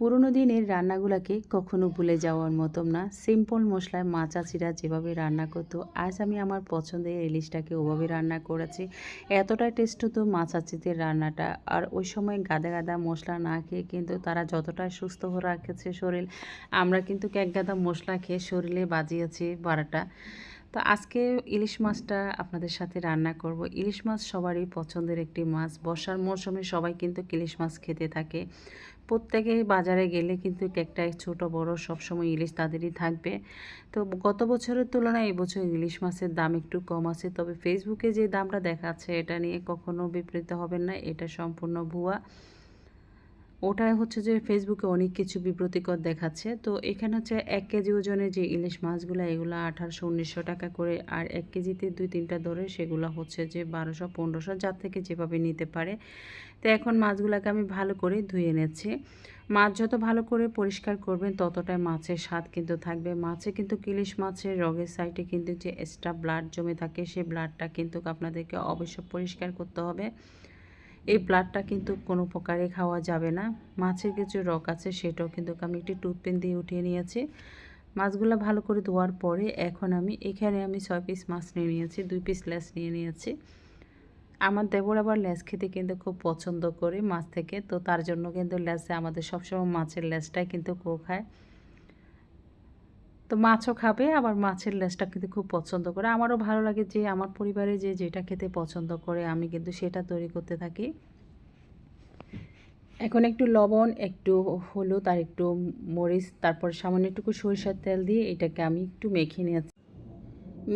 পুরোনো দিনের রান্নাগুলোকে কখনো ভুলে যাওয়ার মতন না। সিম্পল মশলায় মা চাচিরা যেভাবে রান্না করতো, আজ আমি আমার পছন্দের ইলিশটাকে ওভাবে রান্না করেছি। এতটা টেস্ট হতো মা চাচিদের রান্নাটা। আর ওই সময় গাদা গাদা মশলা না খেয়ে কিন্তু তারা যতটা সুস্থ হয়ে রাখেছে শরীর, আমরা কিন্তু এক গাদা মশলা খেয়ে শরীরে বাজিয়েছি বারাটা। তো আজকে ইলিশ মাছটা আপনাদের সাথে রান্না করব। ইলিশ মাছ সবারই পছন্দের একটি মাছ। বর্ষার মৌসুমে সবাই কিন্তু ইলিশ মাছ খেতে থাকে। প্রত্যেকে বাজারে গেলে কিন্তু একটা ছোট, বড়, সবসময় ইলিশ তাদেরই থাকবে। তো গত বছরের তুলনায় এবছর ইলিশ মাছের দাম একটু কম আছে। তবে ফেসবুকে যে দামটা দেখাচ্ছে, এটা নিয়ে কখনো বিপরীত হবেন না। এটা সম্পূর্ণ ভুয়া। ওটাই হচ্ছে যে ফেসবুকে অনেক কিছু বিব্রতিকর দেখাচ্ছে। তো এখানে হচ্ছে এক কেজি ওজনের যে ইলিশ মাছগুলো, এগুলো আঠারোশো, উনিশশো টাকা করে, আর এক কেজিতে দুই, তিনটা ধরে সেগুলো হচ্ছে যে বারোশো, পনেরোশো, যার থেকে যেভাবে নিতে পারে। তো এখন মাছগুলোকে আমি ভালো করে ধুয়ে নেছি মাছ যত ভালো করে পরিষ্কার করবেন, ততটাই মাছের স্বাদ কিন্তু থাকবে। মাছে কিন্তু ইলিশ মাছের রগের সাইডে কিন্তু যে এক্সট্রা ব্লাড জমে থাকে সেই ব্লাডটা কিন্তু আপনাদেরকে অবশ্যই পরিষ্কার করতে হবে। এই ব্লাডটা কিন্তু কোনো প্রকারে খাওয়া যাবে না। মাছের কিছু রক আছে, সেটাও কিন্তু আমি একটি টুথপেন দিয়ে উঠিয়ে নিয়েছি। মাছগুলো ভালো করে ধোয়ার পরে এখন আমি এখানে আমি ছয় পিস মাছ নিয়ে নিয়েছি, দুই পিস লেস নিয়ে নিয়েছি। আমার দেবর আবার লেস খেতে কিন্তু খুব পছন্দ করে মাছ থেকে, তো তার জন্য কিন্তু লেসে আমাদের সবসময় মাছের লেসটাই কিন্তু কো খায়। তো মাছও খাবে, আবার মাছের লেসটা কিন্তু খুব পছন্দ করে। আমারও ভালো লাগে যে আমার পরিবারে যে যেটা খেতে পছন্দ করে, আমি কিন্তু সেটা তৈরি করতে থাকি। এখন একটু লবণ, একটু হলুদ আর একটু মরিচ, তারপর সামান্য একটু সরিষার তেল দিয়ে এটাকে আমি একটু মেখে নিয়েছি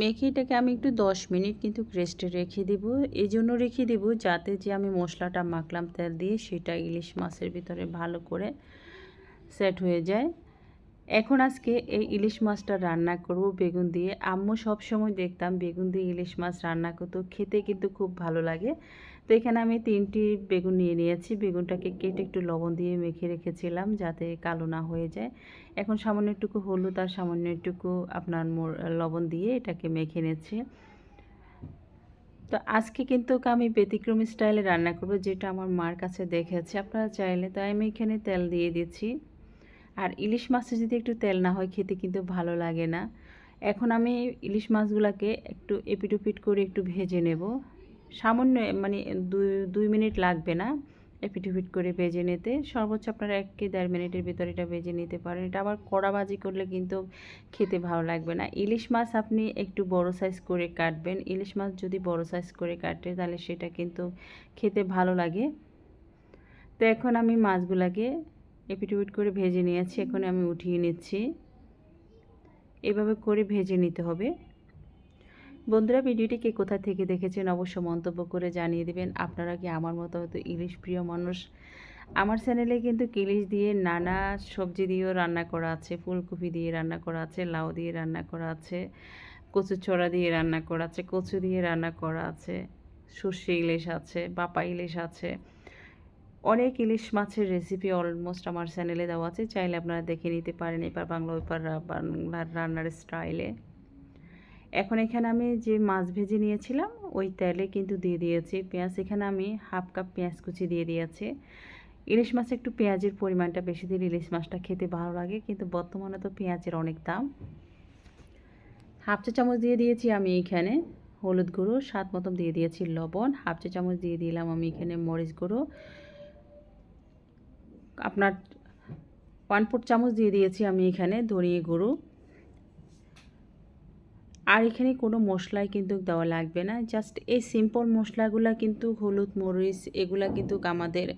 মেখে এটাকে আমি একটু দশ মিনিট কিন্তু রেস্টে রেখে দিব। এই জন্য রেখে দিব যাতে যে আমি মশলাটা মাখলাম তেল দিয়ে, সেটা ইলিশ মাছের ভিতরে ভালো করে সেট হয়ে যায়। এখন আজকে এই ইলিশ মাছটা রান্না করব বেগুন দিয়ে। আম্মু সব সময় দেখতাম বেগুন দিয়ে ইলিশ মাছ রান্না করতো, খেতে কিন্তু খুব ভালো লাগে। তো এখানে আমি তিনটি বেগুন নিয়ে নিয়েছি। বেগুনটাকে কেটে একটু লবণ দিয়ে মেখে রেখেছিলাম যাতে কালো না হয়ে যায়। এখন সামান্য একটুকু হলুদ আর সামান্য একটুকু আপনার লবণ দিয়ে এটাকে মেখে নিচ্ছি। তো আজকে কিন্তু আমি ব্যতিক্রমী স্টাইলে রান্না করব যেটা আমার মার কাছে দেখেছি। আপনারা চাইলে তো আমি এখানে তেল দিয়ে দিচ্ছি। আর ইলিশ মাছে যদি একটু তেল না হয়, খেতে কিন্তু ভালো লাগে না। এখন আমি ইলিশ মাছগুলোকে একটু এপিটুপিট করে একটু ভেজে নেব। সামান্য মানে দুই দুই মিনিট লাগবে না এপিটুপিট করে ভেজে নিতে। সর্বোচ্চ আপনারা এক কি দেড় মিনিটের ভিতরে এটা ভেজে নিতে পারেন। এটা আবার কড়াবাজি করলে কিন্তু খেতে ভালো লাগবে না। ইলিশ মাছ আপনি একটু বড় সাইজ করে কাটবেন। ইলিশ মাছ যদি বড় সাইজ করে কাটে, তাহলে সেটা কিন্তু খেতে ভালো লাগে। তো এখন আমি মাছগুলাকে এপিটুপিট করে ভেজে নিয়েছি এখন আমি উঠিয়ে নিচ্ছি। এভাবে করে ভেজে নিতে হবে। বন্ধুরা, ভিডিওটি কে কোথা থেকে দেখেছেন অবশ্য মন্তব্য করে জানিয়ে দেবেন। আপনারা কি আমার মতো হয়তো ইলিশ প্রিয় মানুষ? আমার চ্যানেলে কিন্তু ইলিশ দিয়ে নানা সবজি দিয়েও রান্না করা আছে। ফুলকপি দিয়ে রান্না করা আছে, লাউ দিয়ে রান্না করা আছে কচু ছড়া দিয়ে রান্না করা আছে, কচু দিয়ে রান্না করা আছে, সর্ষে ইলিশ আছে বাপা ইলিশ আছে। অনেক ইলিশ মাছের রেসিপি অলমোস্ট আমার চ্যানেলে দেওয়া আছে, চাইলে আপনারা দেখে নিতে পারেন এবার বাংলা ওইপার বাংলার রান্নার স্টাইলে এখন এখানে আমি যে মাছ ভেজে নিয়েছিলাম, ওই তেলে কিন্তু দিয়ে দিয়েছি পেঁয়াজ। এখানে আমি হাফ কাপ পেঁয়াজ কুচি দিয়ে দিয়েছি। ইলিশ মাছে একটু পেঁয়াজের পরিমাণটা বেশি দিলে ইলিশ মাছটা খেতে ভালো লাগে, কিন্তু বর্তমানে তো পেঁয়াজের অনেক দাম। হাফ চা চামচ দিয়ে দিয়েছি আমি এখানে হলুদ গুঁড়ো, স্বাদ মতন দিয়ে দিয়েছি লবণ। হাফ চা চামচ দিয়ে দিলাম আমি এখানে মরিচ গুঁড়ো। আপনার ওয়ান ফোর চামচ দিয়ে দিয়েছি আমি এখানে ধনিয়ে গুঁড়ো। আর এখানে কোনো মশলাই কিন্তু দেওয়া লাগবে না। জাস্ট এই সিম্পল মশলাগুলো কিন্তু হলুদ, মরিচ, এগুলা কিন্তু আমাদের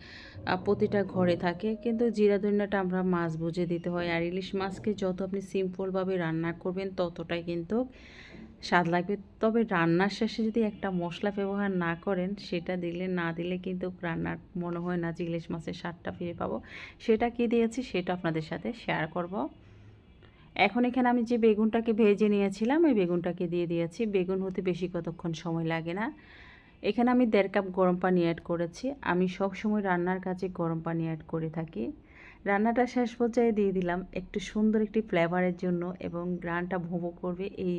প্রতিটা ঘরে থাকে। কিন্তু জিরা ধনিয়াটা আমরা মাছ বুঝে দিতে হয়। আর ইলিশ মাছকে যত আপনি সিম্পলভাবে রান্না করবেন ততটাই কিন্তু স্বাদ লাগবে। তবে রান্নার শেষে যদি একটা মশলা ব্যবহার না করেন, সেটা দিলে না দিলে কিন্তু রান্নার মনে হয় না যে ইলিশ মাছের স্বাদটা ফিরে পাবো। সেটা কি দিয়েছি সেটা আপনাদের সাথে শেয়ার করব। এখন এখানে আমি যে বেগুনটাকে ভেজে নিয়েছিলাম, ওই বেগুনটাকে দিয়ে দিয়েছি। বেগুন হতে বেশি কতক্ষণ সময় লাগে না। এখানে আমি দেড় কাপ গরম পানি অ্যাড করেছি। আমি সব সময় রান্নার কাজে গরম পানি অ্যাড করে থাকি। রান্নাটা শেষ পর্যায়ে দিয়ে দিলাম একটু সুন্দর একটি ফ্লেভারের জন্য এবং গ্রানটা ভোঁভো করবে এই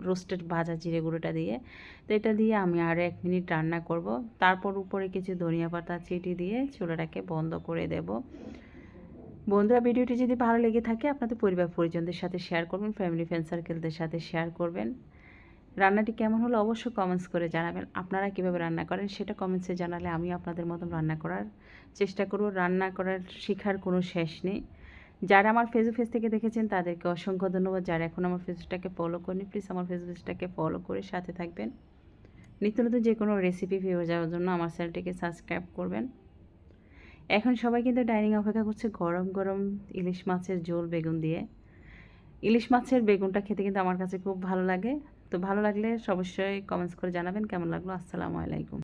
রোস্টেড ভাজা জিরে গুঁড়োটা দিয়ে। তো এটা দিয়ে আমি আরও এক মিনিট রান্না করব। তারপর উপরে কিছু ধনিয়া পাতা চিটি দিয়ে চুলাটাকে বন্ধ করে দেব। বন্ধুরা, ভিডিওটি যদি ভালো লেগে থাকে, আপনাদের পরিবার পরিজনদের সাথে শেয়ার করবেন ফ্যামিলি ফ্রেন্ড সার্কেলদের সাথে শেয়ার করবেন। রান্নাটি কেমন হলো অবশ্যই কমেন্টস করে জানাবেন। আপনারা কীভাবে রান্না করেন সেটা কমেন্টসে জানালে আমি আপনাদের মতন রান্না করার চেষ্টা করব। রান্না করার শেখার কোনো শেষ নেই। যারা আমার ফেসবুক পেজ থেকে দেখেছেন, তাদেরকে অসংখ্য ধন্যবাদ। যারা এখন আমার ফেসবুকটাকে ফলো করেনি প্লিজ আমার ফেসবুক পেজটাকে ফলো করে সাথে থাকবেন। নিত্য নতুন যে কোনো রেসিপি পেয়ে যাওয়ার জন্য আমার চ্যানেলটিকে সাবস্ক্রাইব করবেন। এখন সবাই কিন্তু ডাইনিং অপেক্ষা করছে গরম গরম ইলিশ মাছের ঝোল বেগুন দিয়ে। ইলিশ মাছের বেগুনটা খেতে কিন্তু আমার কাছে খুব ভালো লাগে। তো ভালো লাগলে অবশ্যই কমেন্টস করে জানাবেন। কেমন লাগল? আসসালামু আলাইকুম।